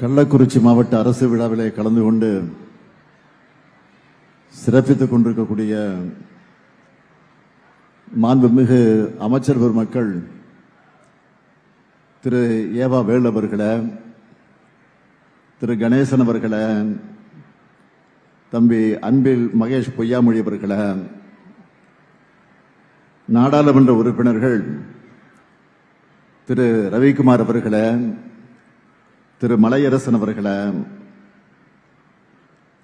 கள்ளக்குறிச்சி மாவட்ட அரசு விழாவிலே கலந்து கொண்டு சிறப்பித்துக் கொண்டிருக்கக்கூடிய மாண்புமிகு அமைச்சர் பெருமக்கள் திரு ஏவா வேல் அவர்களை திரு கணேசன் அவர்களை தம்பி அன்பில் மகேஷ் பொய்யாமொழி அவர்களை நாடாளுமன்ற உறுப்பினர்கள் திரு ரவிக்குமார் அவர்களை திரு மலையரசன் அவர்களை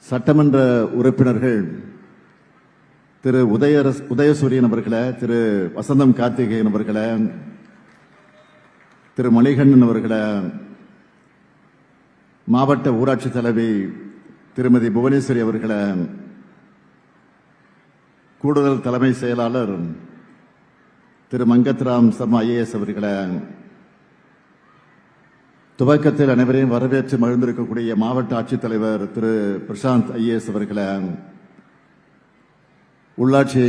சட்டமன்ற உறுப்பினர்கள் திரு உதயரஸ் உதயசூரியன் அவர்களை திரு வசந்தம் கார்த்திகேயன் அவர்களை திரு மணிகண்டன் அவர்களை மாவட்ட ஊராட்சி தலைவி திருமதி புவனேஸ்வரி அவர்களை கூடுதல் தலைமை செயலாளர் திரு மங்கத்ராம் சர்மா ஐஏஎஸ் அவர்களை துவக்கத்தில் அனைவரையும் வரவேற்று மகிழ்ந்திருக்கக்கூடிய மாவட்ட ஆட்சித்தலைவர் திரு. பிரசாந்த் ஐஏஎஸ் அவர்களை உள்ளாட்சி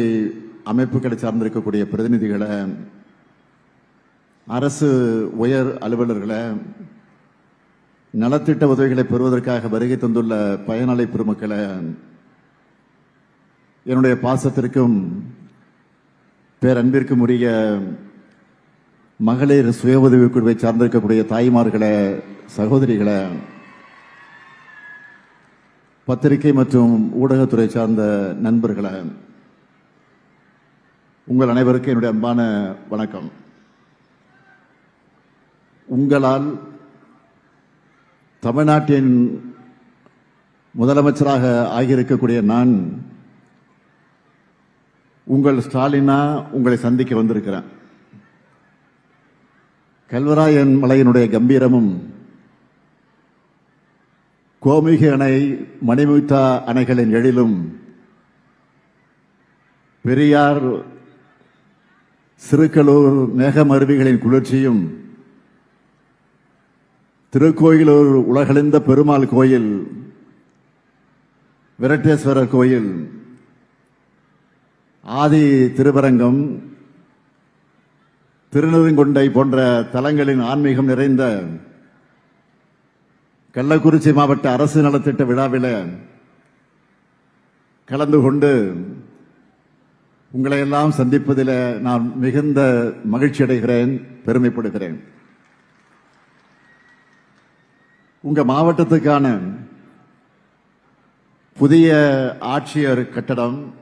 அமைப்புகளை சார்ந்திருக்கக்கூடிய பிரதிநிதிகளை அரசு உயர் அலுவலர்களை நலத்திட்ட உதவிகளை பெறுவதற்காக வருகை தந்துள்ள பயனாளி பெருமக்களை என்னுடைய பாசத்திற்கும் பேரன்பிற்கும் உரிய மகளிர் சுய உதவி குழுவை சார்ந்திருக்கக்கூடிய தாய்மார்களை சகோதரிகளை பத்திரிகை மற்றும் ஊடகத்துறை சார்ந்த நண்பர்களை உங்கள் அனைவருக்கும் என்னுடைய அன்பான வணக்கம். உங்களால் தமிழ்நாட்டின் முதலமைச்சராக ஆகியிருக்கக்கூடிய நான் உங்கள் ஸ்டாலினா உங்களை சந்திக்க வந்திருக்கிறேன். கல்வராயன் மலையினுடைய கம்பீரமும் கோமிகை அணை மணிமுத்தா அணைகளின் எழிலும் பெரியார் சிறுக்கலூர் மேகமருவிகளின் குளிர்ச்சியும் திருக்கோயிலூர் உலகளந்த பெருமாள் கோயில் விரட்டேஸ்வரர் கோயில் ஆதி திருவரங்கம் திருநெருங்கொண்டை போன்ற தலங்களின் ஆன்மீகம் நிறைந்த கள்ளக்குறிச்சி மாவட்ட அரசு நலத்திட்ட விழாவில் கலந்து கொண்டு உங்களை எல்லாம் சந்திப்பதில் நான் மிகுந்த மகிழ்ச்சி அடைகிறேன் பெருமைப்படுகிறேன். உங்க மாவட்டத்துக்கான புதிய ஆட்சியர் கட்டடம்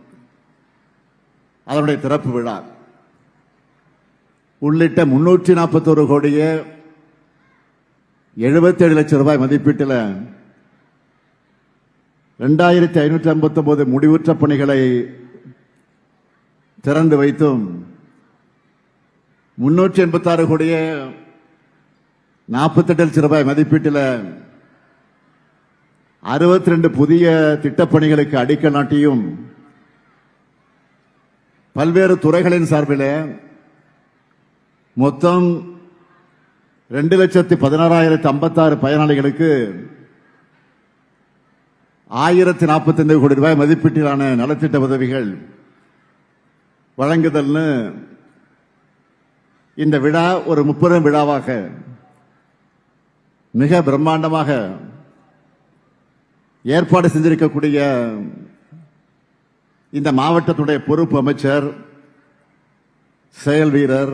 அதனுடைய திறப்பு விழா. உள்ளிட்ட முன்னூற்றி நாற்பத்தோரு கோடியே எழுபத்தேழு லட்சம் ரூபாய் மதிப்பீட்டில் ரெண்டாயிரத்தி ஐநூற்றி ஐம்பத்தொம்போது முடிவுற்ற பணிகளை திறந்து வைத்தும் முன்னூற்றி எண்பத்தாறு கோடியே நாற்பத்தெட்டு லட்சம் ரூபாய் மதிப்பீட்டில் அறுபத்தி ரெண்டு புதிய திட்டப்பணிகளுக்கு அடிக்கல் நாட்டியும் பல்வேறு துறைகளின் சார்பில் மொத்தம் ரெண்டு லட்சத்தி பதினாறாயிரத்தி ஐம்பத்தாறு பயனாளிகளுக்கு ஆயிரத்தி நாற்பத்தைந்து கோடி ரூபாய் மதிப்பீட்டிலான நலத்திட்ட உதவிகள் வழங்குதல்னு இந்த விழா ஒரு முப்பெரும் விழாவாக மிக பிரம்மாண்டமாக ஏற்பாடு செஞ்சிருக்கக்கூடிய இந்த மாவட்டத்துடைய பொறுப்பு அமைச்சர் செயல் வீரர்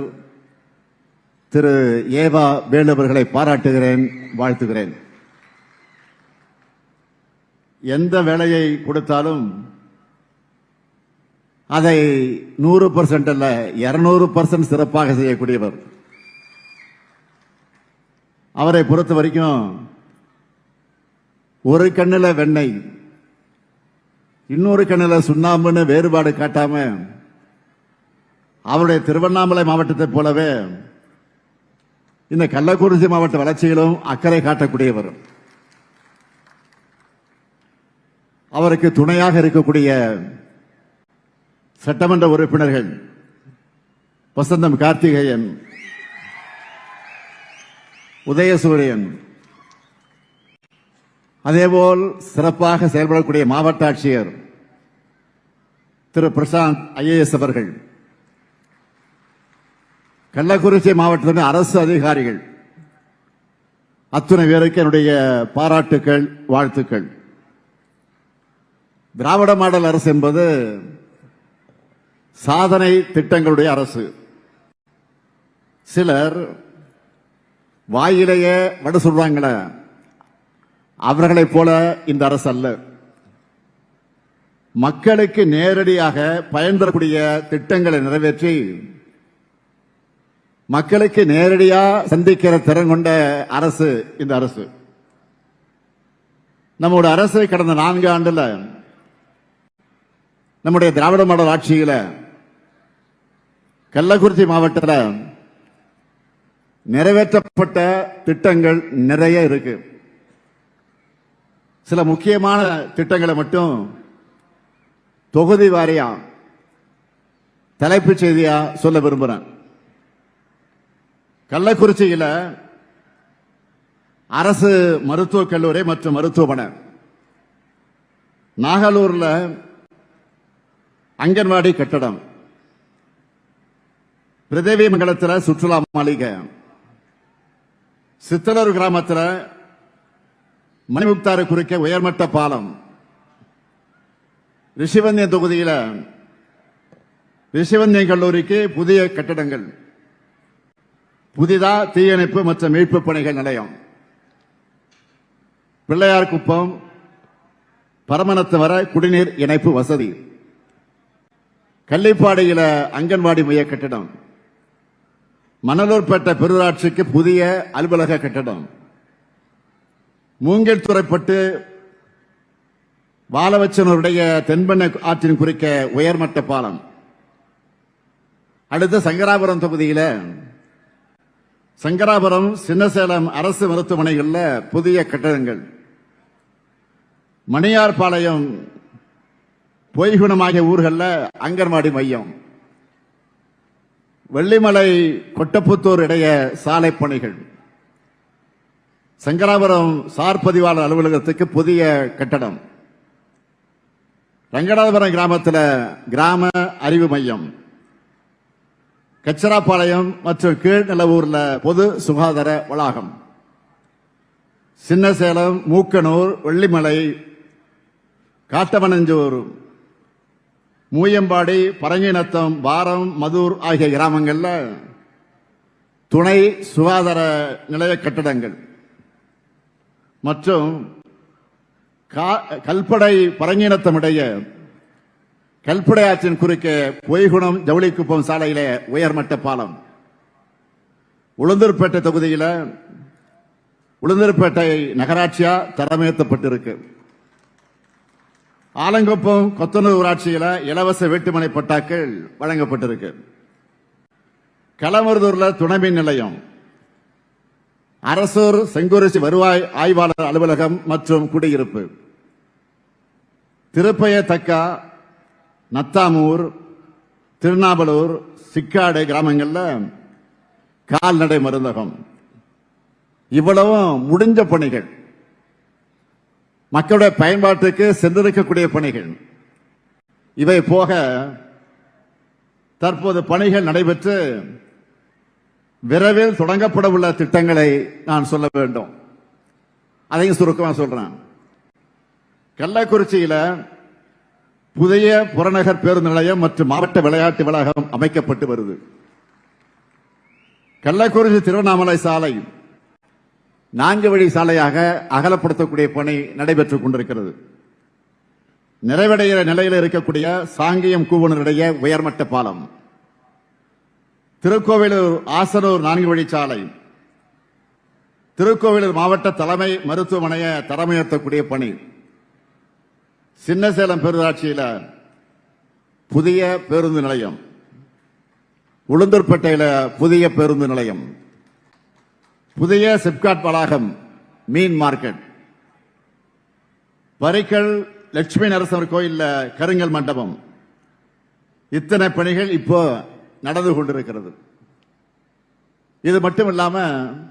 திரு ஏவா வேலுவர்களை பாராட்டுகிறேன் வாழ்த்துகிறேன். எந்த வேலையை கொடுத்தாலும் அதை நூறு பர்சன்ட் அல்ல இருநூறு பர்சன்ட் சிறப்பாக செய்யக்கூடியவர். அவரை பொறுத்த வரைக்கும் ஒரு கண்ணில் வெண்ணெய் இன்னொரு கண்ணில் சுண்ணாம்புன்னு வேறுபாடு காட்டாம அவருடைய திருவண்ணாமலை மாவட்டத்தைப் போலவே இந்த கள்ளக்குறிச்சி மாவட்ட வளர்ச்சியிலும் அக்கறை காட்டக்கூடியவர் அவருக்கு துணையாக இருக்கக்கூடிய சட்டமன்ற உறுப்பினர்கள் வசந்தம் கார்த்திகேயன் உதயசூரியன் அதேபோல் சிறப்பாக செயல்படக்கூடிய மாவட்ட ஆட்சியர் திரு பிரசாந்த் ஐஏஎஸ் அவர்கள் கள்ளக்குறிச்சி மாவட்டத்தின் அரசு அதிகாரிகள். அத்துணை பேருக்கு என்னுடைய பாராட்டுக்கள் வாழ்த்துக்கள். திராவிட மாடல் அரசு என்பது சாதனை திட்டங்களுடைய அரசு. சிலர் வாயிலேயே வட சொல்றாங்களே அவர்களைப் போல இந்த அரசு அல்ல. மக்களுக்கு நேரடியாக பயன் தரக்கூடிய திட்டங்களை நிறைவேற்றி மக்களுக்கு நேரடியா சந்திக்கிற திறன் கொண்ட அரசு இந்த அரசு. நம்முடைய அரசு கடந்த நான்கு ஆண்டுல நம்முடைய திராவிட மாடல் ஆட்சியில கள்ளக்குறிச்சி மாவட்டத்தில் நிறைவேற்றப்பட்ட திட்டங்கள் நிறைய இருக்கு. சில முக்கியமான திட்டங்களை மட்டும் தொகுதி வாரியா தலைப்புச் செய்தியா சொல்ல விரும்புகிறேன் கள்ளக்குறிச்சியில அரசு மருத்துவக் கல்லூரி மற்றும் மருத்துவமனை நாகலூர்ல அங்கன்வாடி கட்டடம். பிரதேவி மங்கலத்தில் சுற்றுலா மாளிகை. சித்தலூர் கிராமத்தில் மணிமுக்தாறு குறிக்க உயர்மட்ட பாலம். ரிஷிவந்தியம் தொகுதியில் ரிஷிவந்தியம் கல்லூரிக்கு புதிய கட்டடங்கள். புதிதா தீயணைப்பு மற்றும் மீட்பு பணிகள் நிலையம். பிள்ளையார் குப்பம் பரமணத்து வர குடிநீர் இணைப்பு வசதி. கள்ளிப்பாடியில் அங்கன்வாடி மைய கட்டிடம். மணலூர்பேட்டை பெருராட்சிக்கு புதிய அலுவலக கட்டடம். மூங்கில் துறைப்பட்டு வாழவச்சனருடைய தென்பெண்ணை ஆற்றின் குறிக்க உயர்மட்ட பாலம். அடுத்து சங்கராபுரம் தொகுதியில சங்கராபுரம் சின்னசேலம் அரசு மருத்துவமனைகளில் புதிய கட்டடங்கள். மணியார்பாளையம் பொய்குணமாகிய ஊர்களில் அங்கன்வாடி மையம். வெள்ளிமலை கொட்டப்புத்தூர் இடைய சாலை பணிகள். சங்கராபுரம் சார் பதிவாளர் அலுவலகத்துக்கு புதிய கட்டடம். ரங்கநாதபுரம் கிராமத்தில் கிராம அறிவு மையம். கச்சராப்பாளையம் மற்றும் கீழ்நிலவூர்ல பொது சுகாதார வளாகம். சின்னசேலம் மூக்கனூர் வெள்ளிமலை காட்டமனஞ்சூர் மூயம்பாடி பரங்கிநத்தம் வாரம் மதூர் ஆகிய கிராமங்கள்ல துணை சுகாதார நிலைய கட்டடங்கள். மற்றும் கா- கல்படை பரங்கினத்தம் இடையே ஆற்றின் குறுக்கே பொய்குணம் ஜவுளிக்குப்பம் சாலையிலே உயர்மட்ட பாலம். உளுந்தூர்பேட்டை தொகுதியில் உளுந்தூர்பேட்டை நகராட்சியா தரமுயர்த்தப்பட்டிருக்கு ஆலங்குப்பம் கொத்தனூர் ஊராட்சியில் இலவச வீட்டுமனை பட்டாக்கள் வழங்கப்பட்டிருக்கு. களமருதூர்ல துணைமின் நிலையம். அரசூர் செங்குறிச்சி வருவாய் ஆய்வாளர் அலுவலகம் மற்றும் குடியிருப்பு. திருப்பயத்தக்கா நத்தாமூர் திருநாவலூர் சிக்காடு கிராமங்களில் கால்நடை மருந்தகம். இவ்வளவும் முடிஞ்ச பணிகள். மக்களுடைய பயன்பாட்டுக்கு சென்றிருக்கக்கூடிய பணிகள். இவை போக தற்போது பணிகள் நடைபெற்று விரைவில் தொடங்கப்பட உள்ள திட்டங்களை நான் சொல்ல வேண்டும். அதையும் சுருக்கமாக சொல்றேன். கள்ளக்குறிச்சியில் புதிய புறநகர் பேருந்து நிலையம் மற்றும் மாவட்ட விளையாட்டு வளாகம் அமைக்கப்பட்டு வருது. கள்ளக்குறிச்சி திருவண்ணாமலை சாலை நான்கு வழி சாலையாக அகலப்படுத்தக்கூடிய பணி நடைபெற்றுக் கொண்டிருக்கிறது. நிறைவடைகிற நிலையில் இருக்கக்கூடிய சாங்கியம் கூவனருடைய உயர்மட்ட பாலம். திருக்கோவிலூர் ஆசனூர் நான்கு வழிச்சாலை திருக்கோவிலூர் மாவட்ட தலைமை மருத்துவமனையை தரமுயர்த்தக்கூடிய பணி. சின்னசேலம் பேரூராட்சியில புதிய பேருந்து நிலையம் உளுந்தூர்பேட்டையில புதிய பேருந்து நிலையம் புதிய சிப்காட் வளாகம் மீன் மார்க்கெட் பரிக்கல் லட்சுமி நரசிம்மர் கோயிலில் கருங்கல் மண்டபம். இத்தனை பணிகள் இப்போ நடந்து கொண்டிருக்கிறது. இது மட்டும் இல்லாமல்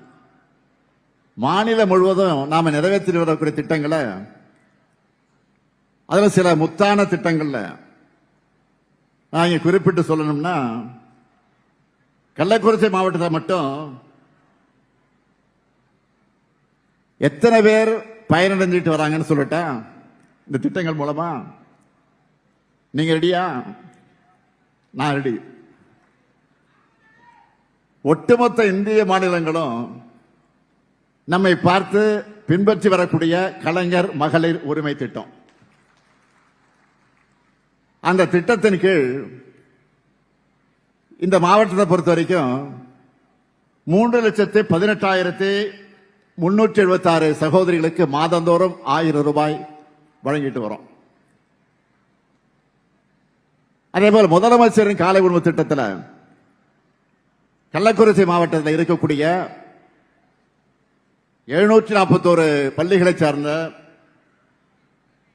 மாநிலம் முழுவதும் நாம நிறைவேற்றி வரக்கூடிய திட்டங்களை அதில் சில முத்தான திட்டங்கள்ல நான் இங்கே குறிப்பிட்டு சொல்லணும்னா கள்ளக்குறிச்சி மாவட்டத்தை மட்டும் எத்தனை பேர் பயனடைஞ்சிட்டு வராங்கன்னு சொல்லட்டேன் இந்த திட்டங்கள் மூலமா நீங்க ரெடியா? நான் ரெடி. ஒட்டுமொத்த இந்திய மாநிலங்களும் நம்மை பார்த்து பின்பற்றி வரக்கூடிய கலைஞர் மகளிர் உரிமை திட்டம். அந்த திட்டத்தின் கீழ் இந்த மாவட்டத்தை பொறுத்த வரைக்கும் மூன்று லட்சத்து பதினெட்டாயிரத்தி முன்னூற்றி எழுபத்தி ஆறு சகோதரிகளுக்கு மாதந்தோறும் ஆயிரம் ரூபாய் வழங்கிட்டு வரோம். அதே போல் முதலமைச்சரின் காலை உணவு திட்டத்தில் கள்ளக்குறிச்சி மாவட்டத்தில் இருக்கக்கூடிய எழுநூற்றி நாற்பத்தோரு பள்ளிகளை சார்ந்த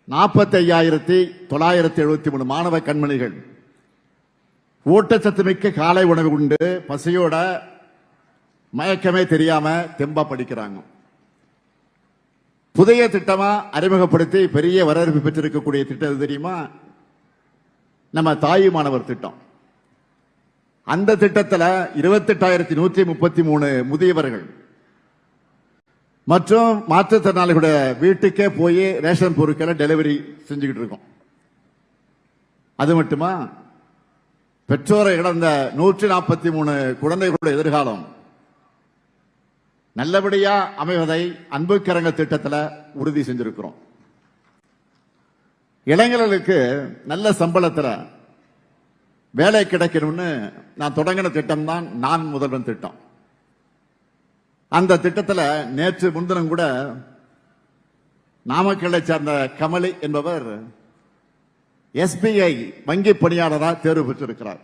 நாற்பத்தி ஐயாயிரத்தி தொள்ளாயிரத்தி எழுபத்தி மூணு மாணவ கண்மணிகள். ஊட்டச்சத்து மிக்க காலை உணவு உண்டு. பசியோட மயக்கமே தெரியாம தெம்பா படிக்கிறாங்க. புதிய திட்டமா அறிமுகப்படுத்தி பெரிய வரவேற்பு பெற்றிருக்கக்கூடிய திட்டம் எது தெரியுமா? நம்ம தாய் மாணவர் திட்டம். அந்த திட்டத்தில் இருபத்தெட்டாயிரத்தி நூற்றி முப்பத்தி மூணு முதியவர்கள் மற்றும் மாற்றுத்திறனாளிகளுடைய வீட்டுக்கே போய் ரேஷன் பொருட்களை டெலிவரி செஞ்சுக்கிட்டு இருக்கோம். அது மட்டுமா? பெற்றோரை இழந்த நூற்றி நாற்பத்தி மூணு குழந்தைகளுடைய எதிர்காலம் நல்லபடியா அமைவதை அன்புக்கரங்க திட்டத்தில் உறுதி செஞ்சிருக்கிறோம். இளைஞர்களுக்கு நல்ல சம்பளத்தில் வேலை கிடைக்கணும்னு நான் தொடங்கின திட்டம் தான் நான் முதல்வன் திட்டம். அந்த திட்டத்தில் நேற்று முன்தினம் கூட நாமக்கல்லை சார்ந்த கமலி என்பவர் எஸ்பிஐ வங்கி பணியாளராக தேர்வு பெற்றிருக்கிறார்.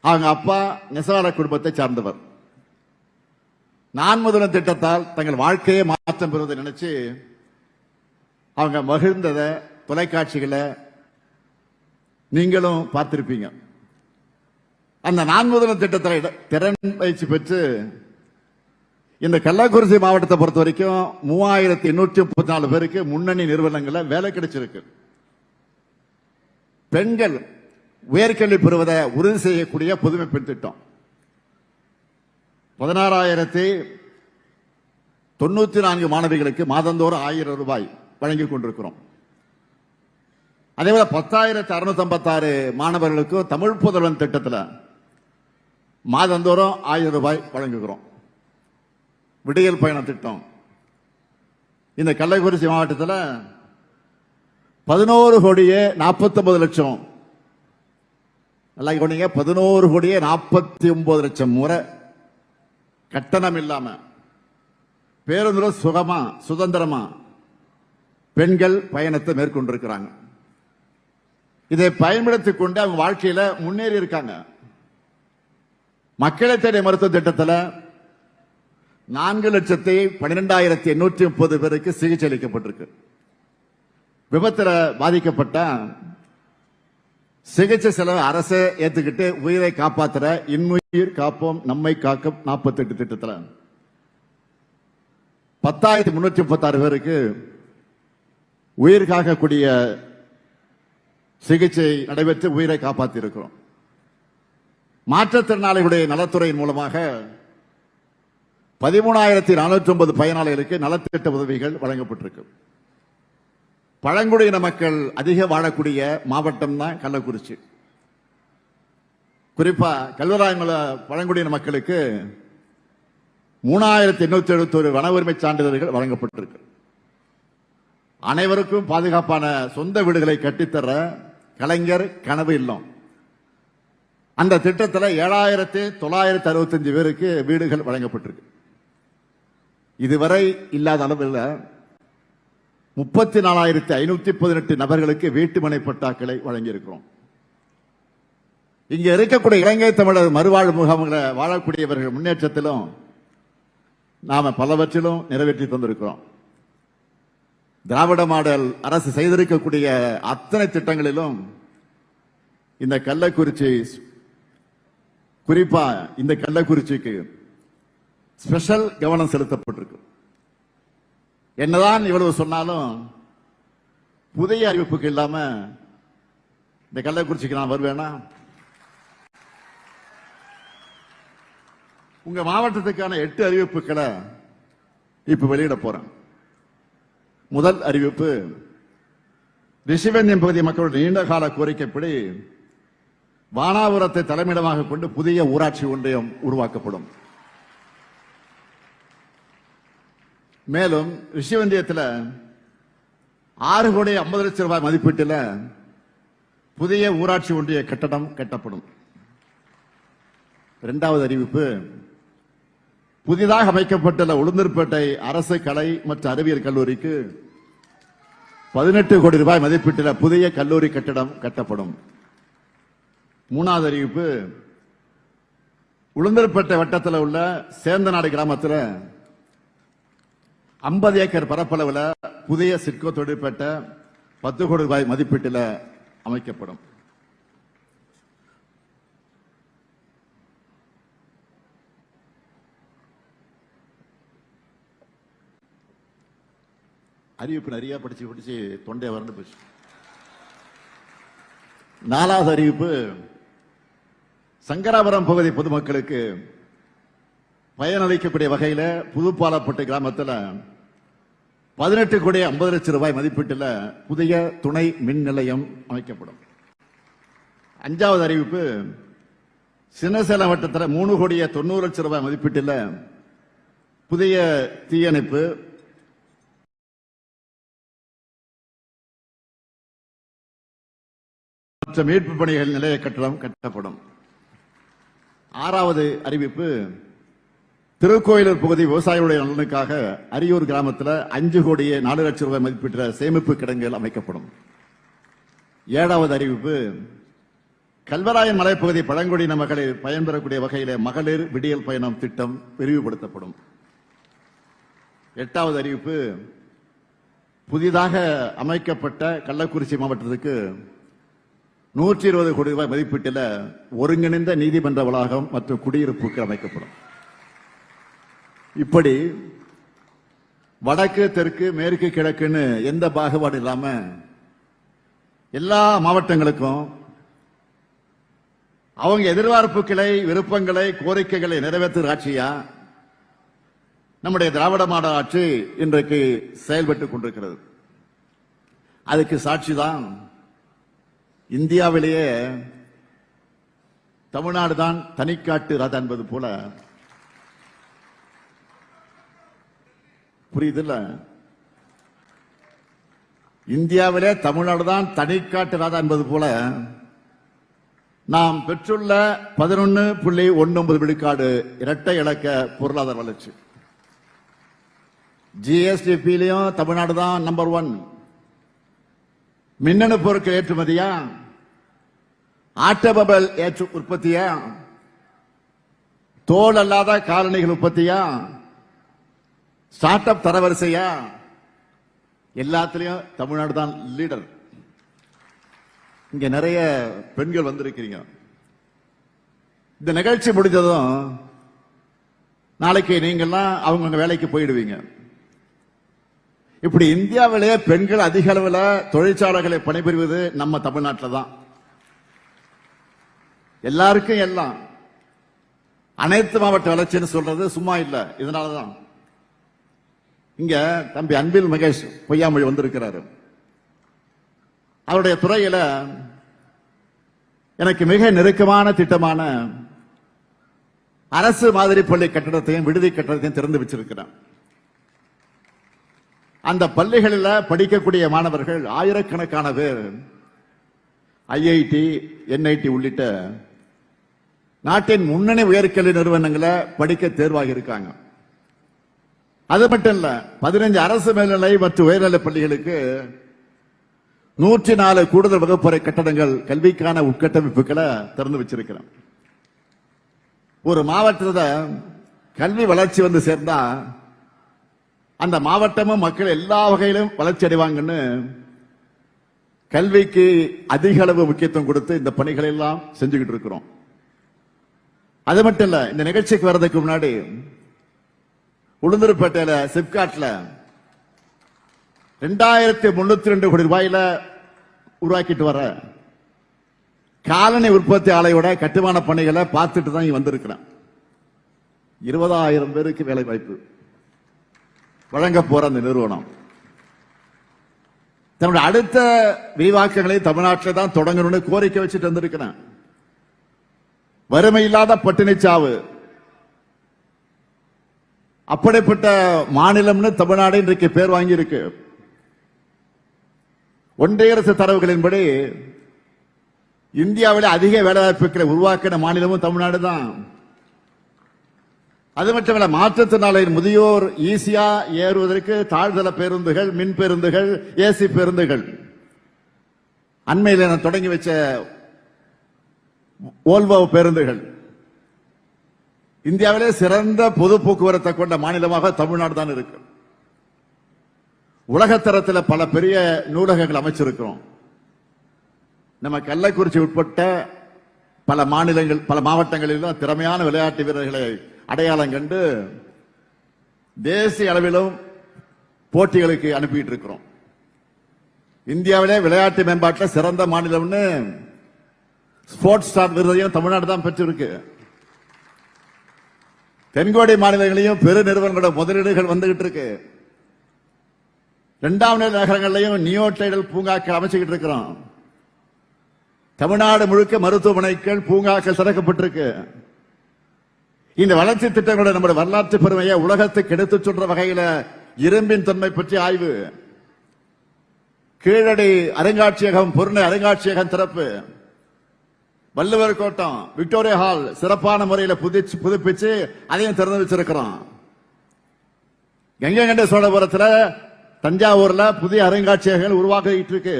அவங்க அப்பா நெசவாள குடும்பத்தை சார்ந்தவர். நான் முதல்வன் திட்டத்தால் தங்கள் வாழ்க்கையை மாற்றம் பெறுவதை நினைச்சு அவங்க மகிழ்ந்ததை தொலைக்காட்சிகளை நீங்களும் பார்த்திருப்பீங்க. அந்த நான் முதல்வன் திட்டத்தில் இட- திறன் பயிற்சி பெற்று இந்த கள்ளக்குறிச்சி மாவட்டத்தை பொறுத்த வரைக்கும் மூவாயிரத்தி எண்ணூற்றி முப்பத்தி நாலு பேருக்கு முன்னணி நிறுவனங்களில் வேலை கிடைச்சிருக்கு. பெண்கள் உயர்கல்வி பெறுவதை உறுதி செய்யக்கூடிய புதுமை பெண் திட்டம். பதினாறாயிரத்தி தொண்ணூத்தி நான்கு மாணவிகளுக்கு மாதந்தோறும் ஆயிரம் ரூபாய் வழங்கிக் கொண்டிருக்கிறோம். அதேபோல பத்தாயிரத்தி அறுநூத்தி ஐம்பத்தாறு மாணவர்களுக்கும் தமிழ் புதல்வன் திட்டத்தில் மாதந்தோறும் ஆயிரம் ரூபாய் வழங்குகிறோம். விடியல் பயண திட்டம். இந்த கள்ளக்குறிச்சி மாவட்டத்தில் பதினோரு கோடியே நாற்பத்தி லட்சம். நல்லா கொண்டீங்க பதினோரு கோடியே நாற்பத்தி ஒன்பது லட்சம் முறை கட்டணம் இல்லாம. பேருந்துல சுகமா சுதந்திரமா பெண்கள் பயணத்தை மேற்கொண்டிருக்கிறாங்க. இதை பயன்படுத்திக் கொண்டு அவங்க வாழ்க்கையில முன்னேறி இருக்காங்க. மக்களை தேடி மருத்துவ திட்டத்தில் நான்கு லட்சத்தி பன்னிரெண்டாயிரத்தி எண்ணூற்றி முப்பது பேருக்கு சிகிச்சை அளிக்கப்பட்டிருக்கு. விபத்துல பாதிக்கப்பட்ட சிகிச்சை செலவு அரசே ஏத்துக்கிட்டு உயிரை காப்பாத்துற இன்னுயிர் காப்போம் நம்மை காக்கும் நாற்பத்தி எட்டு திட்டத்தில். பத்தாயிரத்தி முன்னூற்றி முப்பத்தாறு பேருக்கு உயிர் காக்கக்கூடிய சிகிச்சை நடைபெற்று உயிரை காப்பாற்றி இருக்கிறோம் மாற்றுத்திறனாளிகளுடைய நலத்துறையின் மூலமாக பதிமூணாயிரத்தி நானூற்றி ஒன்பது பயனாளிகளுக்கு நலத்திட்ட உதவிகள் வழங்கப்பட்டிருக்கு. பழங்குடியின மக்கள் அதிக வாழக்கூடிய மாவட்டம் தான் கள்ளக்குறிச்சி. குறிப்பா கல்வராயமலை பழங்குடியின மக்களுக்கு மூணாயிரத்தி எண்ணூத்தி எழுபத்தொரு வன உரிமை சான்றிதழ்கள் வழங்கப்பட்டிருக்கு. அனைவருக்கும் பாதுகாப்பான சொந்த வீடுகளை கட்டித்தர கலைஞர் கனவு இல்லம். அந்த திட்டத்தில் ஏழாயிரத்தி தொள்ளாயிரத்தி அறுபத்தஞ்சு பேருக்கு வீடுகள் வழங்கப்பட்டிருக்கு. இதுவரை இல்லாத அளவில் முப்பத்தி நாலாயிரத்தி ஐநூத்தி பதினெட்டு நபர்களுக்கு வீட்டுமனை பட்டாக்களை வழங்கியிருக்கிறோம். இங்க இருக்கக்கூடிய இலங்கை தமிழர் மறுவாழ்வு முகாம்களை வாழக்கூடியவர்கள் முன்னேற்றத்திலும் நாம பலவற்றிலும் நிறைவேற்றி தந்திருக்கிறோம். திராவிட மாடல் அரசு செய்திருக்கக்கூடிய அத்தனை திட்டங்களிலும் இந்த கள்ளக்குறிச்சி குறிப்பா இந்த கள்ளக்குறிச்சிக்கு ஸ்பெஷல் கவனம் செலுத்தப்பட்டிருக்கு. என்னதான் இவ்வளவு சொன்னாலும் புதிய அறிவிப்புக்கு இல்லாம இந்த கள்ளக்குறிச்சிக்கு நான் வருவேனா? உங்க மாவட்டத்துக்கான எட்டு அறிவிப்புகளை இப்ப வெளியிட போறேன். முதல் அறிவிப்பு ரிஷிவேந்தியம் பகுதி மக்களுடைய நீண்டகால கோரிக்கைப்படி வானாபுரத்தை தலைமையிடமாக கொண்டு புதிய ஊராட்சி ஒன்றியம் உருவாக்கப்படும். மேலும் ரிஷிவந்தியத்தில் ஆறு கோடி ஐம்பது லட்சம் ரூபாய் மதிப்பீட்டில் புதிய ஊராட்சி ஒன்றிய கட்டடம் கட்டப்படும். இரண்டாவது அறிவிப்பு புதிதாக அமைக்கப்பட்டுள்ள உளுந்தூர்பேட்டை அரசு கலை மற்றும் அறிவியல் கல்லூரிக்கு பதினெட்டு கோடி ரூபாய் மதிப்பீட்டில் புதிய கல்லூரி கட்டடம் கட்டப்படும். மூணாவது அறிவிப்பு உளுந்தூர்பேட்டை வட்டத்தில் உள்ள சேந்தநாடு கிராமத்தில் ஐம்பது ஏக்கர் பரப்பளவில் புதிய சிட்கோ தொழிற்பேட்டை பத்து கோடி ரூபாய் மதிப்பீட்டில் அமைக்கப்படும். அறிவிப்பு நிறைய படிச்சு படிச்சு தொண்டை வறண்டு போச்சு. நாலாவது அறிவிப்பு சங்கராபுரம் பகுதி பொதுமக்களுக்கு பயனளிக்கக்கூடிய வகையில் புதுப்பாலப்பட்டு கிராமத்தில் பதினெட்டு கோடி ஐம்பது லட்சம் ரூபாய் மதிப்பீட்டில் புதிய துணை மின் நிலையம் அமைக்கப்படும். அஞ்சாவது அறிவிப்பு சின்னசேலம் வட்டத்தில் மூணு கோடியே தொண்ணூறு லட்சம் ரூபாய் மதிப்பீட்டில் புதிய தீயணைப்பு மற்ற மீட்பு பணிகள் நிலைய கட்டடம் கட்டப்படும். ஆறாவது அறிவிப்பு திருக்கோயிலூர் பகுதி விவசாயிகளுடைய நலனுக்காக அரியூர் கிராமத்தில் அஞ்சு கோடியே நாலு லட்சம் ரூபாய் மதிப்பீட்ட சேமிப்பு கிடங்குகள் அமைக்கப்படும். ஏழாவது அறிவிப்பு கல்வராயன் மலைப்பகுதி பழங்குடியின மகளிர் பயன்பெறக்கூடிய வகையில் மகளிர் விடியல் பயணம் திட்டம் விரிவுபடுத்தப்படும். எட்டாவது அறிவிப்பு புதிதாக அமைக்கப்பட்ட கள்ளக்குறிச்சி மாவட்டத்துக்கு நூற்றி இருபது கோடி ரூபாய் மதிப்பீட்டில் ஒருங்கிணைந்த நீதிமன்ற வளாகம் மற்றும் குடியிருப்புக்கு அமைக்கப்படும். இப்படி வடக்கு தெற்கு மேற்கு கிழக்குன்னு எந்த பாகுபாடு இல்லாம எல்லா மாவட்டங்களுக்கும் அவங்க எதிர்பார்ப்புகளை விருப்பங்களை கோரிக்கைகளை நிறைவேற்றுகிற ஆட்சியா நம்முடைய திராவிட மாடல் ஆட்சி இன்றைக்கு செயல்பட்டுக் கொண்டிருக்கிறது. அதுக்கு சாட்சிதான் இந்தியாவிலேயே தமிழ்நாடு தான் தனிக்காட்டு ராஜா என்பது போல புரியுதுல்ல? இந்தியாவிலே தமிழ்நாடு தான் தனிக்காட்டு ராஜா என்பது போல நாம் பெற்றுள்ள பதினொன்னு புள்ளி ஒன்பது விழுக்காடு இரட்டை இலக்க பொருளாதார வளர்ச்சி. ஜிஎஸ்டிபிலையும் தமிழ்நாடு தான் நம்பர் ஒன் மின்னணு பொருட்கள் ஏற்றுமதியா? ஆட்டோமொபைல் ஏற்று உற்பத்தியா? தோல் அல்லாத காலணிகள் உற்பத்தியா? Start up தரவரிசையா? எல்லாத்துலேயும் தமிழ்நாடு தான் லீடர் இங்க நிறைய பெண்கள் வந்திருக்கிறீங்க. இந்த நிகழ்ச்சி முடிஞ்சதும் நாளைக்கு நீங்கள்லாம் அவங்கவுங்க வேலைக்கு போயிடுவீங்க. இப்படி இந்தியாவிலேயே பெண்கள் அதிக அளவில் தொழிற்சாலைகளை பணிபுரிவது நம்ம தமிழ்நாட்டில் தான். எல்லாருக்கும் எல்லாம் அனைத்து மாவட்ட வளர்ச்சின்னு சொல்றது சும்மா இல்ல. இதனாலதான். இங்க தம்பி அன்பில் மகேஷ் பொய்யாமொழி வந்திருக்கிறாரு. அவருடைய துறையில எனக்கு மிக நெருக்கமான திட்டமான அரசு மாதிரி பள்ளி கட்டடத்தையும் விடுதி கட்டடத்தையும் திறந்து வச்சிருக்கிறேன். அந்த பள்ளிகளில் படிக்கக்கூடிய மாணவர்கள் ஆயிரக்கணக்கான பேர் ஐஐடி என்ஐடி உள்ளிட்ட நாட்டின் முன்னணி உயர்கல்வி நிறுவனங்களை படிக்க தேர்வாகி இருக்காங்க அது மட்டும் இல்ல பதினைஞ்சு அரசு மேல்நிலை மற்றும் உயர்நிலை பள்ளிகளுக்கு நூற்றி நாலு கூடுதல் வகுப்பறை கட்டடங்கள் கல்விக்கான உட்கட்டமைப்புகளை திறந்து வச்சிருக்கிறோம். ஒரு மாவட்டத்தில் கல்வி வளர்ச்சி வந்து சேர்ந்தா அந்த மாவட்டமும் மக்கள் எல்லா வகையிலும் வளர்ச்சி அடைவாங்கன்னு கல்விக்கு அதிக அளவு முக்கியத்துவம் கொடுத்து இந்த பணிகளை எல்லாம் செஞ்சுக்கிட்டு இருக்கிறோம். அது மட்டும் இல்ல இந்த நிகழ்ச்சிக்கு வர்றதுக்கு முன்னாடி உளுந்தூர்பேட்டையில சிப்காட்ல ரெண்டாயிரத்தி முன்னூத்தி ரெண்டு கோடி ரூபாயில உருவாக்கிட்டு வர காலனி உற்பத்தி ஆலையோட கட்டுமான பணிகளை பார்த்துட்டு தான் இங்க வந்திருக்கிறேன். இருபதாயிரம் பேருக்கு வேலை வாய்ப்பு. வழங்க போற அந்த நிறுவனம். தன்னுடைய அடுத்த விரிவாக்கங்களை தமிழ்நாட்டில் தான் தொடங்கணும்னு கோரிக்கை வச்சுட்டு வந்திருக்கிறேன். வறுமை இல்லாத பட்டினி சாவு அப்படிப்பட்ட மாநிலம்னு தமிழ்நாடு இன்றைக்கு பேர் வாங்கியிருக்கு. ஒன்றிய அரசு தரவுகளின்படி இந்தியாவில் அதிக வேலைவாய்ப்புகளை உருவாக்கின மாநிலமும் தமிழ்நாடு தான். அது மட்டுமல்ல மாற்றுத்திறனாளியின் முதியோர் ஈஸியா ஏறுவதற்கு தாழ்தள பேருந்துகள் மின் பேருந்துகள் ஏசி பேருந்துகள். அண்மையில் நான் தொடங்கி வச்ச ஓல்வோ பேருந்துகள். இந்தியாவிலே சிறந்த பொது போக்குவரத்தை கொண்ட மாநிலமாக தமிழ்நாடு தான் இருக்கு. உலகத்தரத்தில் பல பெரிய நூலகங்கள் அமைச்சிருக்கிறோம். நம்ம கள்ளக்குறிச்சி உட்பட்ட பல மாநிலங்கள் பல மாவட்டங்களிலும் திறமையான விளையாட்டு வீரர்களை அடையாளம் கண்டு தேசிய அளவிலும் போட்டிகளுக்கு அனுப்பிட்டு இருக்கிறோம். இந்தியாவிலே விளையாட்டு மேம்பாட்டில் சிறந்த மாநிலம்னு ஸ்போர்ட்ஸ் ஸ்டார் விருதையும் தமிழ்நாடு தான் பெற்றிருக்கு. தென்கோடி மாநிலங்களையும் பெரு நிறுவனங்களோட முதலீடுகள் வந்துகிட்டு இருக்கு. இரண்டாம் நிலை நகரங்களையும் நியோ டைடல் பூங்காக்கள் அமைச்சுக்கிட்டு இருக்கிறோம். தமிழ்நாடு முழுக்க மருத்துவமனைகள் பூங்காக்கள் திறக்கப்பட்டிருக்கு. இந்த வளர்ச்சி திட்டங்களோட நம்முடைய வரலாற்று பெருமையை உலகத்துக்கு எடுத்துச் சொல்ற வகையில இரும்பின் தன்மை பற்றி ஆய்வு. கீழடி அருங்காட்சியகம் பொருளை அருங்காட்சியகம் திறப்பு. வள்ளுவர் கோட்டம் விக்டோரியா ஹால் சிறப்பான முறையில் புதிச்சு புதுப்பிச்சு அதையும் திறந்து வச்சிருக்கிறோம். கங்கை கண்ட சோழபுரத்தில் தஞ்சாவூர்ல புதிய அருங்காட்சியகங்கள் உருவாக்கிட்டு இருக்கு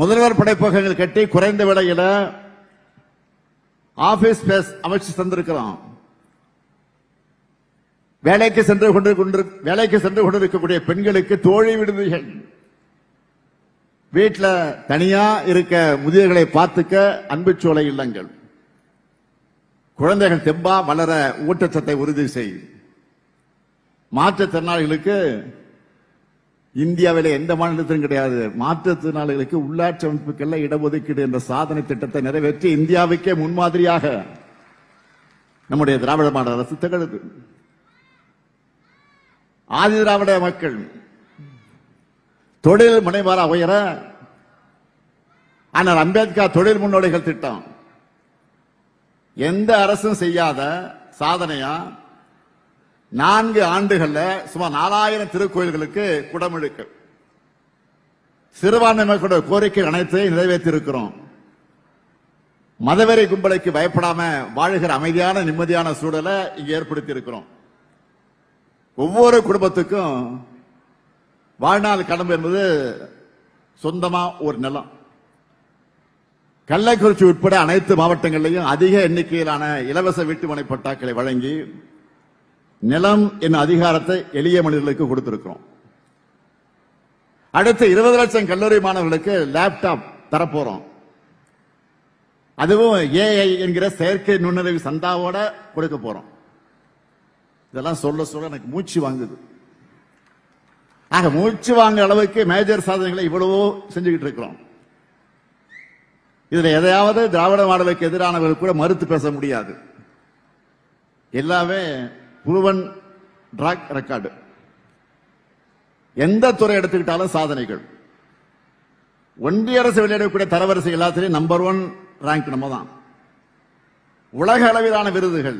முதல்வர் படைப்பகங்கள் கட்டி குறைந்த விலையில ஆபீஸ் ஸ்பேஸ் அமைச்சு தந்திருக்கிறோம். வேலைக்கு சென்று கொண்டு கொண்டு வேலைக்கு சென்று கொண்டிருக்கக்கூடிய பெண்களுக்கு தோழி விடுதிகள். வீட்டில் தனியா இருக்க முதியவர்களை பார்த்துக்க அன்புச்சோலை இல்லங்கள். குழந்தைகள் தெம்பா வளர ஊட்டச்சத்தை உறுதி செய். மாற்றுத்திறனாளிகளுக்கு இந்தியாவில் எந்த மாநிலத்திலும் கிடையாது. மாற்றுத்திறனாளிகளுக்கு உள்ளாட்சி அமைப்புகள்ல இடஒதுக்கீடு என்ற சாதனை திட்டத்தை நிறைவேற்றி இந்தியாவுக்கே முன்மாதிரியாக நம்முடைய திராவிட மாநில அரசு திகழுது. ஆதி திராவிட மக்கள் தொழில் முனைவராக உயர? ஆனால் அம்பேத்கர் தொழில் முன்னோடிகள் திட்டம். எந்த அரசும் செய்யாத சாதனையா? நான்கு ஆண்டுகள்ல சுமார் நாலாயிரம் திருக்கோயில்களுக்கு குடமிழுக்கு சிறுபான்மை மக்களோட கோரிக்கை அனைத்தையும் நிறைவேற்றி இருக்கிறோம் மதவெறி கும்பலைக்கு பயப்படாம வாழ்கிற அமைதியான நிம்மதியான சூழலை இங்க ஏற்படுத்தி இருக்கிறோம் ஒவ்வொரு குடும்பத்துக்கும் வாழ்நாள் கடம்பு என்பது சொந்தமா ஒரு நிலம். கள்ளக்குறிச்சி உட்பட அனைத்து மாவட்டங்களிலும் அதிக எண்ணிக்கையிலான இலவச வீட்டுமனை பட்டாக்களை வழங்கி நிலம் என் அதிகாரத்தை எளிய மனிதர்களுக்கு கொடுத்திருக்கிறோம். அடுத்து இருபது லட்சம் கல்லூரி மாணவர்களுக்கு லேப்டாப் தரப்போறோம். அதுவும் ஏஐ என்கிற செயற்கை நுண்ணறிவு சந்தாவோட கொடுக்க போறோம். இதெல்லாம் சொல்ல சொல்ல எனக்கு மூச்சு வாங்குது. ஆக மூச்சு வாங்க அளவுக்கு மேஜர் சாதனைகளை இவ்வளவோ செஞ்சுக்கிட்டு இருக்கிறோம். இதுல எதையாவது திராவிட மாடலுக்கு எதிரானவர்கள் கூட மறுத்து பேச முடியாது. எல்லாமே புருவன் ட்ராக் ரெக்கார்டு எந்த துறை எடுத்துக்கிட்டாலும் சாதனைகள். ஒன்றிய அரசு வெளியிடக்கூடிய தரவரிசை எல்லாத்திலையும் நம்பர் ஒன் ரேங்க் நம்ம தான் உலக அளவிலான விருதுகள்.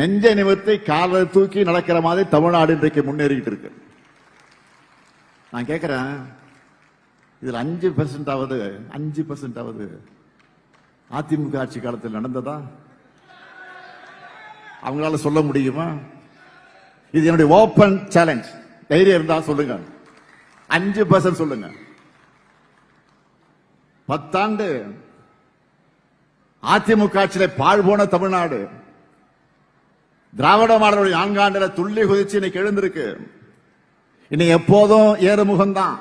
நெஞ்சை நிமிர்த்தி காலை தூக்கி நடக்கிற மாதிரி தமிழ்நாடு இன்றைக்கு முன்னேறிட்டு இருக்கு. நான் கேட்குறேன் இதுல அஞ்சு பெர்சன்ட் ஆவது அஞ்சு பெர்சன்ட் ஆவது அதிமுக ஆட்சி காலத்தில் நடந்ததா? அவங்களால சொல்ல முடியுமா? இது என்னுடைய ஓபன் சேலஞ்ச் தைரியம் இருந்தா சொல்லுங்க. அஞ்சு பர்சன்ட் சொல்லுங்க. பத்தாண்டு அதிமுக ஆட்சியில பாழ் போன தமிழ்நாடு. திராவிட மாடலுடைய நான்காண்டுல துள்ளி குதிச்சு இன்னைக்கு எழுந்திருக்கு. இனி எப்போதும் ஏறுமுகம்தான்.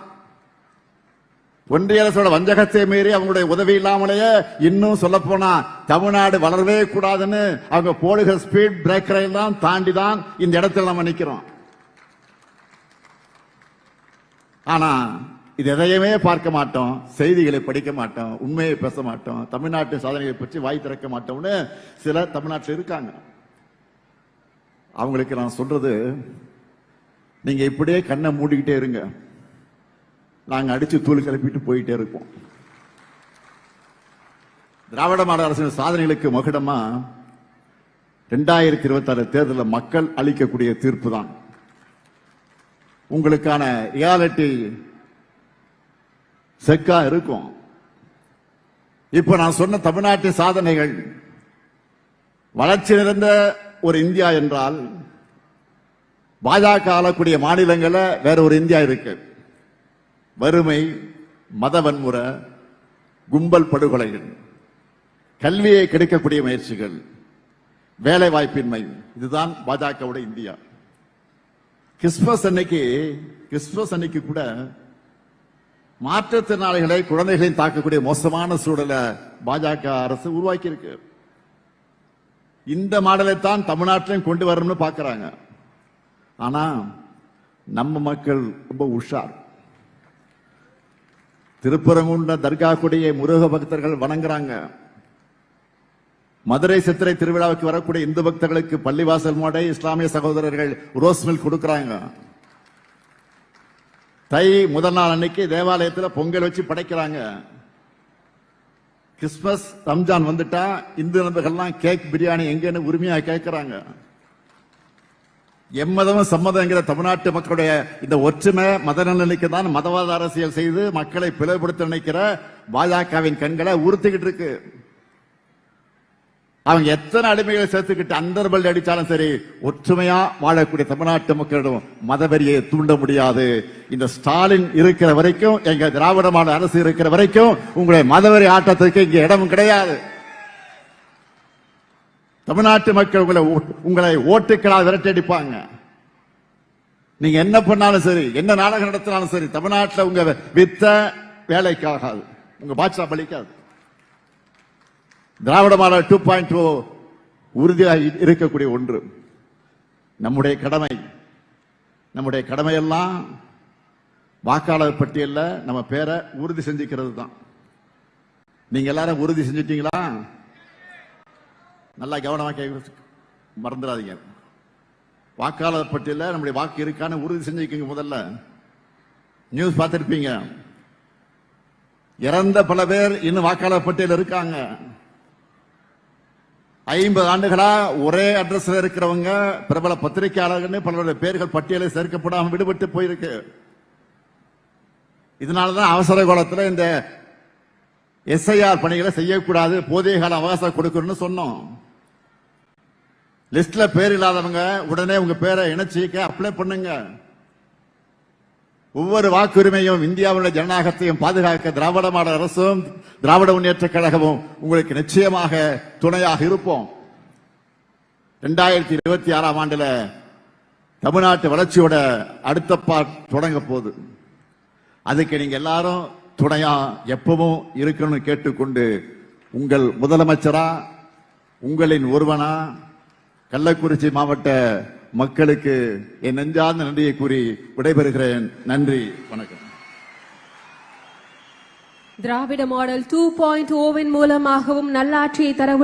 ஒன்றிய அரசோட வஞ்சகத்தை மீறி அவங்களுடைய உதவி இல்லாமலேயே இன்னும் சொல்ல போனா தமிழ்நாடு வளரவே கூடாதுன்னு அவங்க போடுகிற ஸ்பீட் பிரேக்கரை எல்லாம் தாண்டி தான் இந்த இடத்துல நம்ம நிக்கிறோம். ஆனா இது எதையுமே பார்க்க மாட்டோம் செய்திகளை படிக்க மாட்டோம் உண்மையை பேச மாட்டோம் தமிழ்நாட்டு சாதனைகளை பற்றி வாய் திறக்க மாட்டோம்னு சில தமிழ்நாட்டில் இருக்காங்க. அவங்களுக்கு நான் சொல்றது நீங்க இப்படியே கண்ணை மூடிக்கிட்டே இருங்க. நாங்க அடிச்சு தூள் கிளப்பிட்டு போயிட்டே இருப்போம். திராவிட மாடல் அரசின் சாதனைகளுக்கு மகுடமா ரெண்டாயிரத்தி இருபத்தி ஆறு தேர்தலில் மக்கள் அளிக்கக்கூடிய தீர்ப்பு தான். உங்களுக்கான ரியாலிட்டி செக்கா இருக்கும். இப்ப நான் சொன்ன தமிழ்நாட்டு சாதனைகள் வளர்ச்சி நிறைந்த ஒரு இந்தியா என்றால் பாஜக ஆளக்கூடிய மாநிலங்களில் வேற ஒரு இந்தியா இருக்கு. வறுமை மத வன்முறை கும்பல் படுகொலைகள் கல்வியை கெடுக்கக்கூடிய முயற்சிகள் வேலை வாய்ப்பின்மை இதுதான் பாஜகவுடைய இந்தியா. கிறிஸ்துமஸ் அன்னைக்கு கிறிஸ்துமஸ் அன்னைக்கு கூட மாற்றுத்திறனாளிகளை குழந்தைகளையும் தாக்கக்கூடிய மோசமான சூழலை பாஜக அரசு உருவாக்கி இருக்கு இந்த மாடலை தான் தமிழ்நாட்டிலையும் கொண்டு வரணும்னு பாக்குறாங்க ஆனா நம்ம மக்கள் ரொம்ப உஷார். திருப்பரங்குன்ற தர்கா கொடியை முருக பக்தர்கள் வணங்குறாங்க. மதுரை சித்திரை திருவிழாவுக்கு வரக்கூடிய இந்து பக்தர்களுக்கு பள்ளிவாசல் மாடை இஸ்லாமிய சகோதரர்கள் ரோஸ் மில்க் கொடுக்கறாங்க. தை முதல் நாள் அன்னைக்கு தேவாலயத்தில் பொங்கல் வச்சு படைக்கிறாங்க. கிறிஸ்மஸ் ரம்ஜான் வந்துட்டா இந்து நண்பர்கள்லாம் கேக் பிரியாணி எங்கன்னு உரிமையா கேட்கிறாங்க எம்மதமும் சம்மதங்கிற தமிழ்நாட்டு மக்களுடைய இந்த ஒற்றுமை மத நலனுக்கு தான் மதவாத அரசியல் செய்து மக்களை பிளவுபடுத்த நினைக்கிற பாஜகவின் கண்களை உறுத்திக்கிட்டு இருக்கு. அவங்க எத்தனை அடிமைகளை சேர்த்துக்கிட்டு அந்தர்பல் அடிச்சாலும் சரி ஒற்றுமையா வாழக்கூடிய தமிழ்நாட்டு மக்களிடம் மதவெறியை தூண்ட முடியாது. இந்த ஸ்டாலின் இருக்கிற வரைக்கும் எங்க திராவிடமான அரசு இருக்கிற வரைக்கும் உங்களுடைய மதவெறி ஆட்டத்துக்கு இங்க இடமும் கிடையாது. தமிழ்நாட்டு மக்கள் உங்களை உங்களை ஓட்டுக்களால் விரட்டடிப்பாங்க நீங்க என்ன பண்ணாலும் சரி என்ன நாடகம் நடத்தினாலும் சரி தமிழ்நாட்டில் உங்க வித்த வேலைக்காகாது உங்க பாட்சா பலிக்காது. Dravida model two point two உறுதியாக இருக்கக்கூடிய ஒன்று. நம்முடைய கடமை. நம்முடைய கடமையெல்லாம் வாக்காளர் பட்டியல்ல நம்ம பேரை உறுதி செஞ்சுக்கிறது தான் நீங்க எல்லாரும் உறுதி செஞ்சிட்டீங்களா? நல்லா கவனமா கேட்க மறந்துடாதீங்க. வாக்காளர் பட்டியல நம்முடைய வாக்கு இருக்கான்னு உறுதி செஞ்சுக்கோங்க முதல்ல. நியூஸ் பார்த்திருப்பீங்க. இறந்த பல பேர் இன்னும் வாக்காளர் பட்டியல் இருக்காங்க. ஐம்பது ஆண்டுகளா ஒரே அட்ரஸ்ல இருக்கிறவங்க பிரபல பத்திரிகையாளர்கள் பலருடைய பேர்கள் பட்டியலில் சேர்க்கப்படாமல் விடுபட்டு போயிருக்கு. இதனாலதான் அவசர கோலத்தில் இந்த எஸ்ஐஆர் பணிகளை செய்யக்கூடாது போதிய கால அவகாசம் கொடுக்கணும்னு சொன்னோம். லிஸ்ட்ல பேர் இல்லாதவங்க உடனே உங்க பேரை இணைச்சிக்க அப்ளை பண்ணுங்க. ஒவ்வொரு வாக்குரிமையும் இந்தியாவுடைய ஜனநாயகத்தையும் பாதுகாக்க திராவிட மாடல் அரசும் திராவிட முன்னேற்ற கழகமும் உங்களுக்கு நிச்சயமாக துணையாக இருப்போம். ரெண்டாயிரத்தி இருபத்தி ஆறாம் ஆண்டுல தமிழ்நாட்டு வளர்ச்சியோட அடுத்த பார்ட் தொடங்க போகுது. அதுக்கு நீங்க எல்லாரும் துணையா எப்பவும் இருக்கணும்னு கேட்டுக்கொண்டு உங்கள் முதலமைச்சரா உங்களின் ஒருவனா கள்ளக்குறிச்சி மாவட்ட மக்களுக்கு என் நெஞ்சார்ந்த நன்றியை கூறி விடைபெறுகிறேன். நன்றி வணக்கம். திராவிட மாடல் டூ பாயிண்ட் ஓவின் மூலமாகவும் நல்லாட்சியை தரவுள்ள